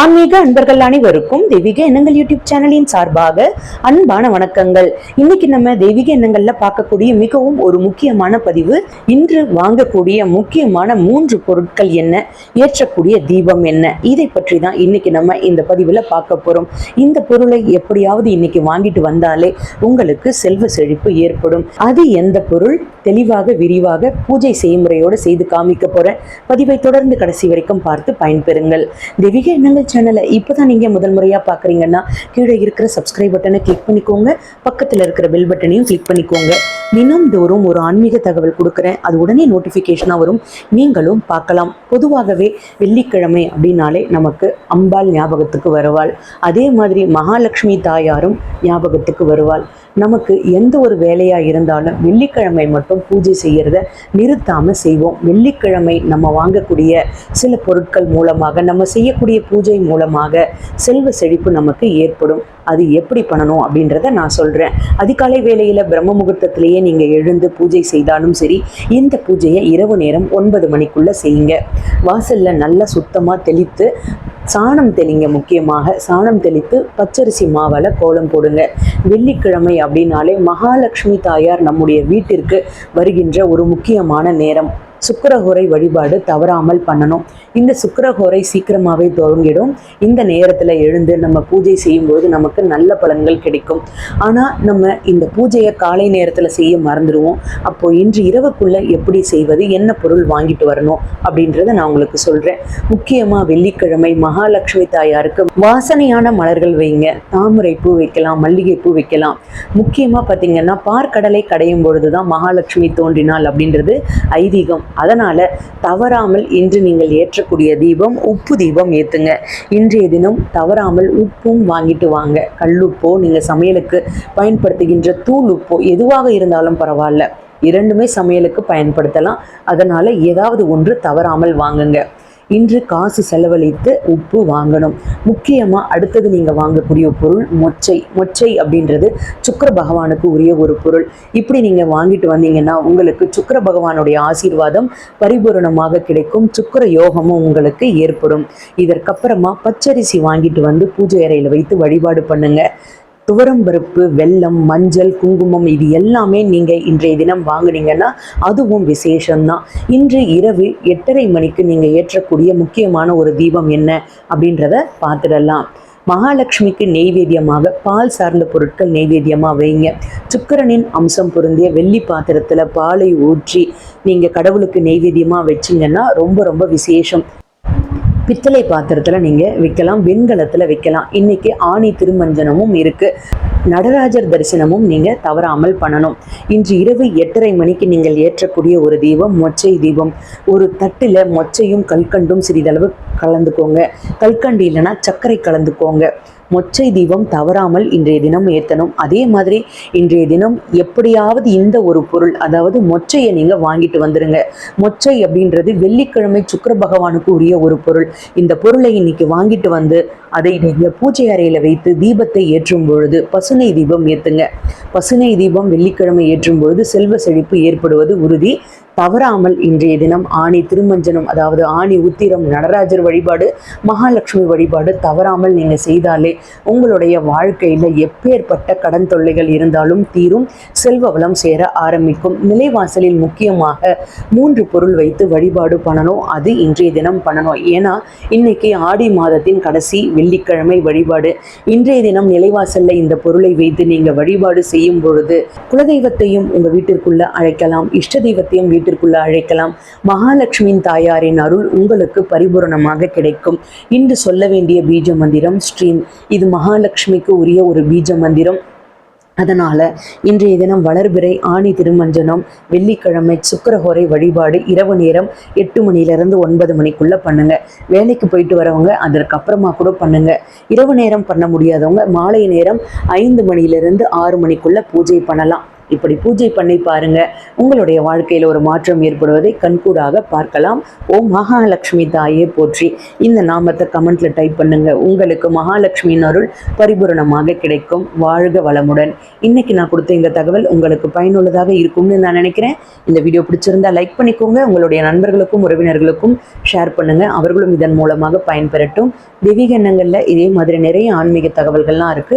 ஆன்மீக அன்பர்கள் அனைவருக்கும் தெய்வீக எண்ணங்கள் யூடியூப் சேனலின் சார்பாக அன்பான வணக்கங்கள். இன்னைக்கு நம்ம தெய்வீக எண்ணங்கள்ல பார்க்கக்கூடிய மிகவும் ஒரு முக்கியமான பதிவு இன்று வாங்கக்கூடிய முக்கியமான மூன்று பொருட்கள் என்ன ஏற்றக்கூடிய தீபம் என்ன? இதை பற்றி தான் இன்னைக்கு நம்ம இந்த பதிவுல பார்க்க போறோம். இந்த பொருளை எப்படியாவது இன்னைக்கு வாங்கிட்டு வந்தாலே உங்களுக்கு செல்வ செழிப்பு ஏற்படும். அது எந்த பொருள்? தெளிவாக விரிவாக பூஜை செய்முறையோடு செய்து காமிக்க போகிறேன் பதிவை தொடர்ந்து கடைசி வரைக்கும் பார்த்து பயன்பெறுங்கள். தெய்வீக எண்ணங்கள் சேனலை இப்போதான் நீங்க முதல் முறையா பாக்குறீங்கன்னா கீழே இருக்கிற சப்ஸ்கிரைப் பட்டனை கிளிக் பண்ணிக்கோங்க. பக்கத்துல இருக்கிற பெல் பட்டனையும் கிளிக் பண்ணிக்கோங்க. தினந்தோறும் ஒரு ஆன்மீக தகவல் கொடுக்குறேன். அது உடனே நோட்டிஃபிகேஷனாக வரும். நீங்களும் பார்க்கலாம். பொதுவாகவே வெள்ளிக்கிழமை அப்படின்னாலே நமக்கு அம்பாள் ஞாபகத்துக்கு வருவாள். அதே மாதிரி மகாலட்சுமி தாயாரும் ஞாபகத்துக்கு வருவாள். நமக்கு எந்த ஒரு வேலையாக இருந்தாலும் வெள்ளிக்கிழமை மட்டும் பூஜை செய்கிறத நிறுத்தாமல் செய்வோம். வெள்ளிக்கிழமை நம்ம வாங்கக்கூடிய சில பொருட்கள் மூலமாக நம்ம செய்யக்கூடிய பூஜை மூலமாக செல்வ செழிப்பு நமக்கு ஏற்படும். அது எப்படி பண்ணணும் அப்படின்றத நான் சொல்கிறேன் அதிகாலை வேளையில் பிரம்ம முகூர்த்தத்திலேயே நீங்கள் எழுந்து பூஜை செய்தாலும் சரி இந்த பூஜையை இரவு நேரம் ஒன்பது மணிக்குள்ளே செய்யுங்க. வாசலில் நல்லா சுத்தமாக தெளித்து சாணம் தெளிங்க முக்கியமாக சாணம் தெளித்து பச்சரிசி மாவால் கோலம் போடுங்க. வெள்ளிக்கிழமை அப்படின்னாலே மகாலட்சுமி தாயார் நம்முடைய வீட்டிற்கு வருகின்ற ஒரு முக்கியமான நேரம். சுக்கரஹோரை வழிபாடு தவறாமல் பண்ணணும். இந்த சுக்கரஹோரை சீக்கிரமாகவே துவங்கிடும் இந்த நேரத்தில் எழுந்து நம்ம பூஜை செய்யும்போது நமக்கு நல்ல பலன்கள் கிடைக்கும். ஆனால் நம்ம இந்த பூஜையை காலை நேரத்தில் செய்ய மறந்துடுவோம். அப்போ இன்று இரவுக்குள்ளே எப்படி செய்வது என்ன பொருள் வாங்கிட்டு வரணும் அப்படின்றத நான் உங்களுக்கு சொல்கிறேன் முக்கியமாக வெள்ளிக்கிழமை மகாலட்சுமி தாயாருக்கு வாசனையான மலர்கள் வைங்க. தாமரை பூ வைக்கலாம் மல்லிகை பூ வைக்கலாம். முக்கியமாக பார்த்தீங்கன்னா பார்க்கடலை கடையும் பொழுது தான் மகாலட்சுமி தோன்றினாள் அப்படின்றது ஐதீகம். அதனால் தவறாமல் இன்று நீங்கள் ஏற்றக்கூடிய தீபம் உப்பு தீபம் ஏற்றுங்க இன்றைய தினம் தவறாமல் உப்பும் வாங்கிட்டு வாங்க. கல்லுப்போ நீங்கள் சமையலுக்கு பயன்படுத்துகின்ற தூள் உப்போ எதுவாக இருந்தாலும் பரவாயில்ல. இரண்டுமே சமையலுக்கு பயன்படுத்தலாம். அதனால் ஏதாவது ஒன்று தவறாமல் வாங்குங்க. இன்று காசு செலவழித்து உப்பு வாங்கணும். முக்கியமாக அடுத்தது நீங்கள் வாங்கக்கூடிய பொருள் மொச்சை. மொச்சை அப்படின்றது சுக்கர பகவானுக்கு உரிய ஒரு பொருள். இப்படி நீங்கள் வாங்கிட்டு வந்தீங்கன்னா உங்களுக்கு சுக்கர பகவானுடைய ஆசீர்வாதம் பரிபூரணமாக கிடைக்கும். சுக்கர யோகமும் உங்களுக்கு ஏற்படும். இதற்கப்புறமா பச்சரிசி வாங்கிட்டு வந்து பூஜை அறையில் வைத்து வழிபாடு பண்ணுங்கள் துவரம்பருப்பு வெல்லம் மஞ்சள் குங்குமம் இது எல்லாமே நீங்கள் இன்றைய தினம் வாங்குனீங்கன்னா அதுவும் விசேஷம்தான். இன்று இரவு எட்டரை மணிக்கு நீங்கள் ஏற்றக்கூடிய முக்கியமான ஒரு தீபம் என்ன அப்படின்றத பார்த்துடலாம். மகாலட்சுமிக்கு நெய்வேத்தியமாக பால் சார்ந்த பொருட்கள் நெய்வேத்தியமாக வைங்க. சுக்கிரனின் அம்சம் பொருந்திய வெள்ளி பாத்திரத்தில் பாலை ஊற்றி நீங்கள் கடவுளுக்கு நெய்வேத்தியமாக வச்சிங்கன்னா ரொம்ப ரொம்ப விசேஷம். பித்தளை பாத்திரத்தில் நீங்கள் விற்கலாம் வெண்கலத்தில் விற்கலாம் இன்னைக்கு ஆணி திருமஞ்சனமும் இருக்குது நடராஜர் தரிசனமும் நீங்கள் தவறாமல் பண்ணணும். இன்று இரவு எட்டரை மணிக்கு நீங்கள் ஏற்றக்கூடிய ஒரு தீபம் மொச்சை தீபம். ஒரு தட்டில் மொச்சையும் கல்கண்டும் சிறிதளவு கலந்துக்கோங்க. கல்கண்டு இல்லைன்னா சர்க்கரை கலந்துக்கோங்க. மொச்சை தீபம் தவறாமல் இன்றைய தினம் ஏற்றணும். அதே மாதிரி இன்றைய தினம் எப்படியாவது இந்த ஒரு பொருள் அதாவது மொச்சையை நீங்கள் வாங்கிட்டு வந்துடுங்க மொச்சை அப்படின்றது வெள்ளிக்கிழமை சுக்கர பகவானுக்கு உரிய ஒரு பொருள். இந்த பொருளை இன்னைக்கு வாங்கிட்டு வந்து அதை நீங்கள் பூஜை அறையில் வைத்து தீபத்தை ஏற்றும் பொழுது பசுனை தீபம் ஏற்றுங்க பசுனை தீபம் வெள்ளிக்கிழமை ஏற்றும் பொழுது செல்வ செழிப்பு ஏற்படுவது உறுதி. தவறாமல் இன்றைய தினம் ஆணி திருமஞ்சனம் அதாவது ஆணி உத்திரம் நடராஜர் வழிபாடு மகாலட்சுமி வழிபாடு தவறாமல் நீங்கள் செய்தாலே உங்களுடைய வாழ்க்கையில் எப்பேற்பட்ட கடன் தொல்லைகள் இருந்தாலும் தீரும் செல்வ வளம் சேர ஆரம்பிக்கும். நிலைவாசலில் முக்கியமாக மூன்று பொருள் வைத்து வழிபாடு பண்ணணும். அது இன்றைய தினம் பண்ணணும். ஏன்னா இன்னைக்கு ஆடி மாதத்தின் கடைசி வெள்ளிக்கிழமை வழிபாடு. இன்றைய தினம் நிலைவாசல்ல இந்த பொருளை வைத்து நீங்கள் வழிபாடு செய்யும் பொழுது குலதெய்வத்தையும் உங்க வீட்டிற்குள்ள அழைக்கலாம். இஷ்ட தெய்வத்தையும் வீட்டிற்குள்ள அழைக்கலாம். மகாலட்சுமியின் தாயாரின் அருள் உங்களுக்கு பரிபூரணமாக கிடைக்கும். இன்று சொல்ல வேண்டிய பீஜ மந்திரம் ஸ்ரீம். இது மகாலட்சுமிக்கு உரிய ஒரு பீஜ மந்திரம். அதனால இன்றைய தினம் வளர்பிறை ஆணி திருமஞ்சனம் வெள்ளிக்கிழமை சுக்கரஹோரை வழிபாடு இரவு நேரம் எட்டு மணிலேருந்து ஒன்பது மணிக்குள்ள பண்ணுங்க. வேலைக்கு போயிட்டு வரவங்க அதற்கப்புறமா கூட பண்ணுங்க. இரவு நேரம் பண்ண முடியாதவங்க மாலை நேரம் ஐந்து மணியிலிருந்து ஆறு மணிக்குள்ள பூஜை பண்ணலாம். இப்படி பூஜை பண்ணி பாருங்க. உங்களுடைய வாழ்க்கையில் ஒரு மாற்றம் ஏற்படுவதை கண்கூடாக பார்க்கலாம். ஓ மகாலட்சுமி தாயே போற்றி. இந்த நாமத்தை கமெண்ட்ல டைப் பண்ணுங்க. உங்களுக்கு மகாலட்சுமியின் அருள் பரிபூரணமாக கிடைக்கும். வாழ்க வளமுடன். இன்னைக்கு நான் கொடுத்த இந்த தகவல் உங்களுக்கு பயனுள்ளதாக இருக்கும்னு நான் நினைக்கிறேன். இந்த வீடியோ பிடிச்சிருந்தா லைக் பண்ணிக்கோங்க. உங்களுடைய நண்பர்களுக்கும் உறவினர்களுக்கும் ஷேர் பண்ணுங்க. அவர்களும் இதன் மூலமாக பயன்பெறட்டும். தெய்வீக எண்ணங்களில் இதே மாதிரி நிறைய ஆன்மீக தகவல்கள்லாம் இருக்கு.